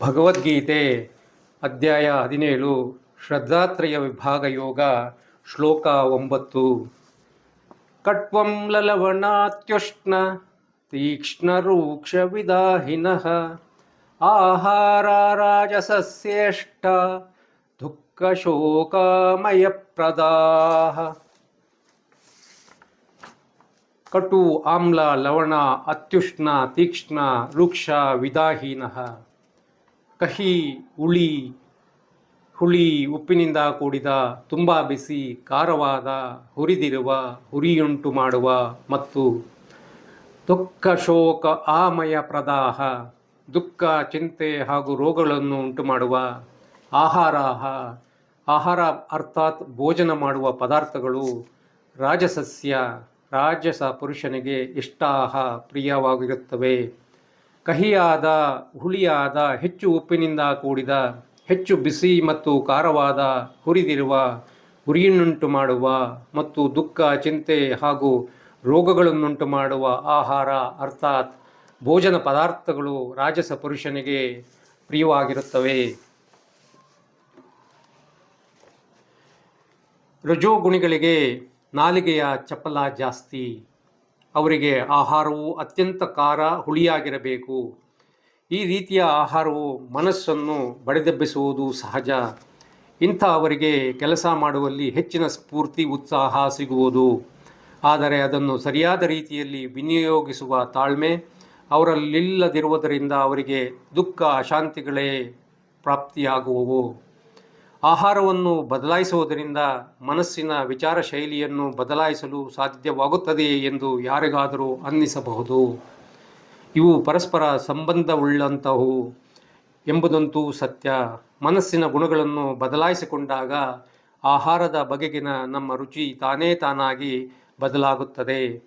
ಭಗವದ್ಗೀತೆ ಅಧ್ಯಾಯ ಹದಿನೇಳು, ಶ್ರದ್ಧಾತ್ರಯ ವಿಭಾಗ ಯೋಗ, ಶ್ಲೋಕ ಒಂಬತ್ತು. ಕಟ್ವಂ ಲಲವಣಾತ್ಯುಷ್ಣ ತೀಕ್ಷ್ಣರೂಕ್ಷ ವಿದಾಹಿನಃ. ಆಹಾರಾರಾಜಸಸ್ಯೇಷ್ಟ ದುಃಖ ಶೋಕಾಮಯ ಪ್ರದಾಹ. ಕಟು ಆಮ್ಲ ಲವಣ ಅತ್ಯುಷ್ಣ, ತೀಕ್ಷ್ಣ ವೃಕ್ಷ ವಿದಾಹೀನಃ. ಕಹಿ, ಹುಳಿ ಹುಳಿ ಉಪ್ಪಿನಿಂದ ಕೂಡಿದ ತುಂಬ ಬಿಸಿ, ಖಾರವಾದ, ಹುರಿದಿರುವ, ಹುರಿಯುಂಟು ಮಾಡುವ ಮತ್ತು ದುಃಖ ಶೋಕ ಆಮಯ ಪ್ರದಾಹ, ದುಃಖ, ಚಿಂತೆ ಹಾಗೂ ರೋಗಗಳನ್ನು ಉಂಟು ಮಾಡುವ ಆಹಾರ ಆಹಾರ ಅರ್ಥಾತ್ ಭೋಜನ ಮಾಡುವ ಪದಾರ್ಥಗಳು ರಾಜಸಸ್ಯ, ರಾಜಸ ಪುರುಷನಿಗೆ ಇಷ್ಟಾಹ ಪ್ರಿಯವಾಗಿರುತ್ತವೆ. ಕಹಿಯಾದ ಹುಳಿಯಾದ ಹೆಚ್ಚು ಉಪ್ಪಿನಿಂದ ಕೂಡಿದ, ಹೆಚ್ಚು ಬಿಸಿ ಮತ್ತು ಖಾರವಾದ, ಹುರಿದಿರುವ ಗುರಿಯನ್ನುಂಟು ಮಾಡುವ ಮತ್ತು ದುಃಖ, ಚಿಂತೆ ಹಾಗೂ ರೋಗಗಳನ್ನುಂಟು ಮಾಡುವ ಆಹಾರ ಅರ್ಥಾತ್ ಭೋಜನ ಪದಾರ್ಥಗಳು ರಾಜಸ ಪುರುಷನಿಗೆ ಪ್ರಿಯವಾಗಿರುತ್ತವೆ. ರಜೋಗುಣಿಗಳಿಗೆ ನಾಲಿಗೆಯ ಚಪಲ ಜಾಸ್ತಿ. ಅವರಿಗೆ ಆಹಾರವು ಅತ್ಯಂತ ಖಾರ ಹುಳಿಯಾಗಿರಬೇಕು. ಈ ರೀತಿಯ ಆಹಾರವು ಮನಸ್ಸನ್ನು ಬಡಿದೆಬ್ಬಿಸುವುದು ಸಹಜ. ಇಂಥ ಅವರಿಗೆ ಕೆಲಸ ಮಾಡುವಲ್ಲಿ ಹೆಚ್ಚಿನ ಸ್ಫೂರ್ತಿ, ಉತ್ಸಾಹ ಸಿಗುವುದು. ಆದರೆ ಅದನ್ನು ಸರಿಯಾದ ರೀತಿಯಲ್ಲಿ ವಿನಿಯೋಗಿಸುವ ತಾಳ್ಮೆ ಅವರಲ್ಲಿಲ್ಲದಿರುವುದರಿಂದ ಅವರಿಗೆ ದುಃಖ, ಅಶಾಂತಿಗಳೇ ಪ್ರಾಪ್ತಿಯಾಗುವವು. ಆಹಾರವನ್ನು ಬದಲಾಯಿಸುವುದರಿಂದ ಮನಸ್ಸಿನ ವಿಚಾರ ಶೈಲಿಯನ್ನು ಬದಲಾಯಿಸಲು ಸಾಧ್ಯವಾಗುತ್ತದೆಯೇ ಎಂದು ಯಾರಿಗಾದರೂ ಅನ್ನಿಸಬಹುದು? ಇವು ಪರಸ್ಪರ ಸಂಬಂಧವುಳ್ಳಂತಹವು ಎಂಬುದಂತೂ ಸತ್ಯ. ಮನಸ್ಸಿನ ಗುಣಗಳನ್ನು ಬದಲಾಯಿಸಿಕೊಂಡಾಗ ಆಹಾರದ ಬಗೆಗಿನ ನಮ್ಮ ರುಚಿ ತಾನೇ ತಾನಾಗಿ ಬದಲಾಗುತ್ತದೆ.